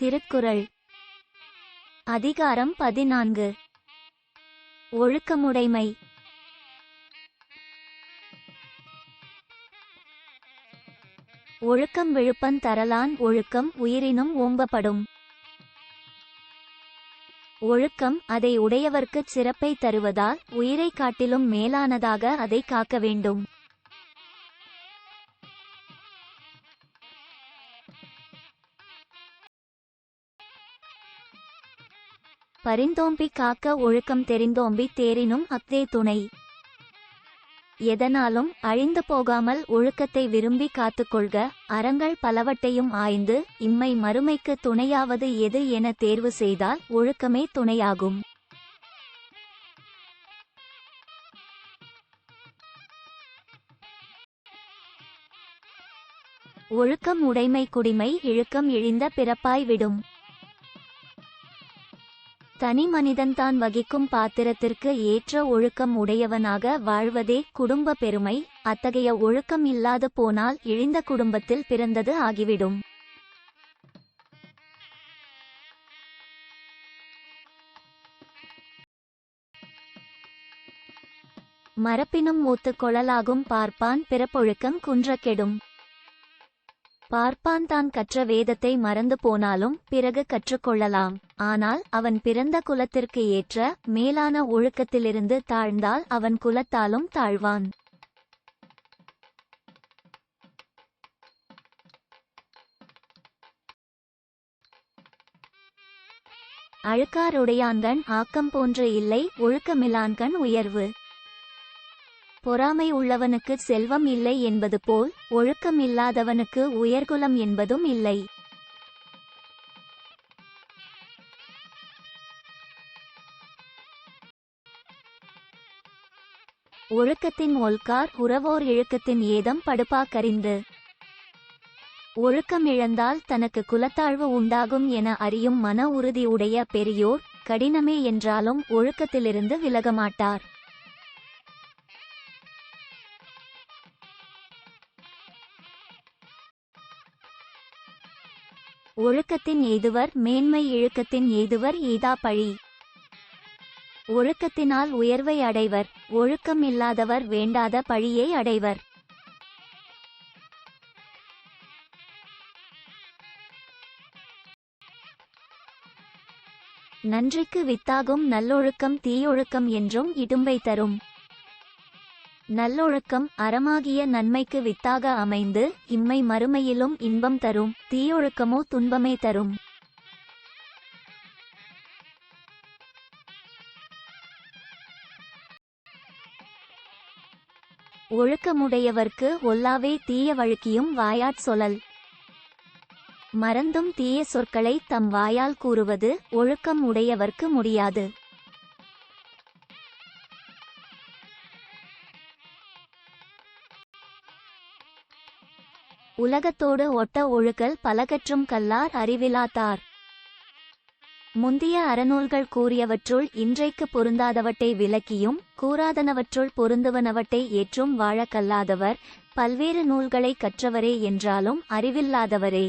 திருக்குறள். அதிகாரம் பதினான்கு. ஒழுக்கமுடைமை. ஒழுக்கம் விழுப்பம் தரலான் ஒழுக்கம் உயிரினும் ஓம்பப்படும் ஒழுக்கம் அதை உடையவர்க்குச் சிறப்பை தருவதால் உயிரைக் காட்டிலும் மேலானதாக அதை காக்க வேண்டும். பரிந்தோம்பி காக்க ஒழுக்கம் தெரிந்தோம்பி தேரினும் அத்தே துணை. எதனாலும் அழிந்து போகாமல் ஒழுக்கத்தை விரும்பி காத்துக்கொள்க அறங்கள் பலவட்டையும் ஆய்ந்து இம்மை மறுமைக்கு துணையாவது எது என தேர்வு செய்தால் ஒழுக்கமே துணையாகும். ஒழுக்கம் உடைமை குடிமை இழுக்கம் இழிந்த பிறப்பாய் விடும். தனி மனிதன்தான் வகிக்கும் பாத்திரத்திற்கு ஏற்ற ஒழுக்கம் உடையவனாக வாழ்வதே குடும்ப பெருமை. அத்தகைய ஒழுக்கம் இல்லாது போனால் இழிந்த குடும்பத்தில் பிறந்தது ஆகிவிடும். மரப்பினும் மூத்துக் கொழலாகும் பார்ப்பான் பிறப்பொழுக்கம் குன்றக் கெடும் பார்ப்பான் தான் கற்ற வேதத்தை மறந்து போனாலும் பிறகு கற்றுக்கொள்ளலாம். ஆனால் அவன் பிறந்த குலத்திற்கு ஏற்ற மேலான ஒழுக்கத்திலிருந்து தாழ்ந்தால் அவன் குலத்தாலும் தாழ்வான். அழுக்காருடையான்கண் ஆக்கம் போன்று இல்லை ஒழுக்கமிலான்கண் உயர்வு. பொறாமை உள்ளவனுக்கு செல்வம் இல்லை என்பது போல் ஒழுக்கம் இல்லாதவனுக்கு உயர்குலம் என்பதும் இல்லை. ஒழுக்கத்தின் ஒல்கார் உறவோர் இழுக்கத்தின் ஏதம் படுப்பாக்கறிந்து ஒழுக்கம் இழந்தால் தனக்கு குலத்தாழ்வு உண்டாகும் என அறியும் மன உறுதி உடைய பெரியோர் கடினமே என்றாலும் ஒழுக்கத்திலிருந்து விலகமாட்டார். ஒழுக்கத்தின் எய்துவர் மேன்மை இழுக்கத்தின் எய்துவர் ஈதா பழி. ஒழுக்கத்தினால் உயர்வை அடைவர் ஒழுக்கம் இல்லாதவர் வேண்டாத பழியை அடைவர். நன்றிக்கு வித்தாகும் நல்லொழுக்கம் தீயொழுக்கம் என்றும் இடும்பை தரும். நல்லொழுக்கம் அறமாகிய நன்மைக்கு வித்தாக அமைந்து இம்மை மறுமையிலும் இன்பம் தரும் தீயொழுக்கமோ துன்பமே தரும். ஒழுக்கமுடையவர்க்கு ஒல்லாவே தீய வழுக்கியும் வாயாற் சொலல் மறந்தும் தீய சொற்களை தம் வாயால் கூறுவது ஒழுக்கம் உடையவர்க்கு முடியாது. உலகத்தோடு ஒட்ட ஒழுகல் பலகற்றும் கல்லார் அறிவிலாத்தார். முந்திய அறநூல்கள் கூறியவற்றுள் இன்றைக்கு பொருந்தாதவற்றை விளக்கியும் கூறாதனவற்றுள் பொருந்துவனவற்றை ஏற்றும் வாழ கல்லாதவர் பல்வேறு நூல்களை கற்றவரே என்றாலும் அறிவில்லாதவரே.